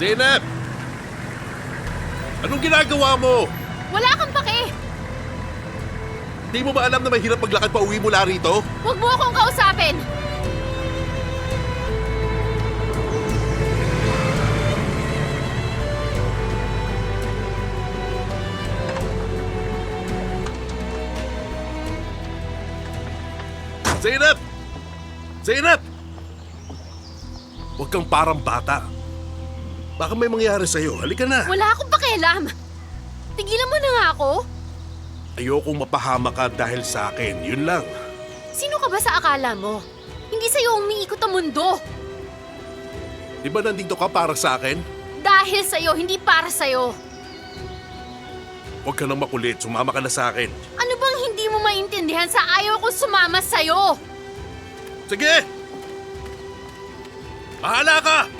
Zainab! Anong ginagawa mo? Wala kang pake! Di mo ba alam na mahirap maglakad pa uwi mula rito? Huwag mo akong kausapin! Zainab! Zainab! Huwag kang parang bata. Baka may mangyari sa'yo. Halika na. Wala akong pakialam! Tigilan mo na nga ako! Ayokong mapahama ka dahil sa akin. Yun lang. Sino ka ba sa akala mo? Hindi sa'yo umiikot ang mundo! Di ba nandito ka para sa akin? Dahil sa'yo, hindi para sa'yo! Huwag ka nang makulit. Sumama ka na sa akin. Ano bang hindi mo maintindihan sa ayaw ko sumama sa'yo? Sige! Bahala ka!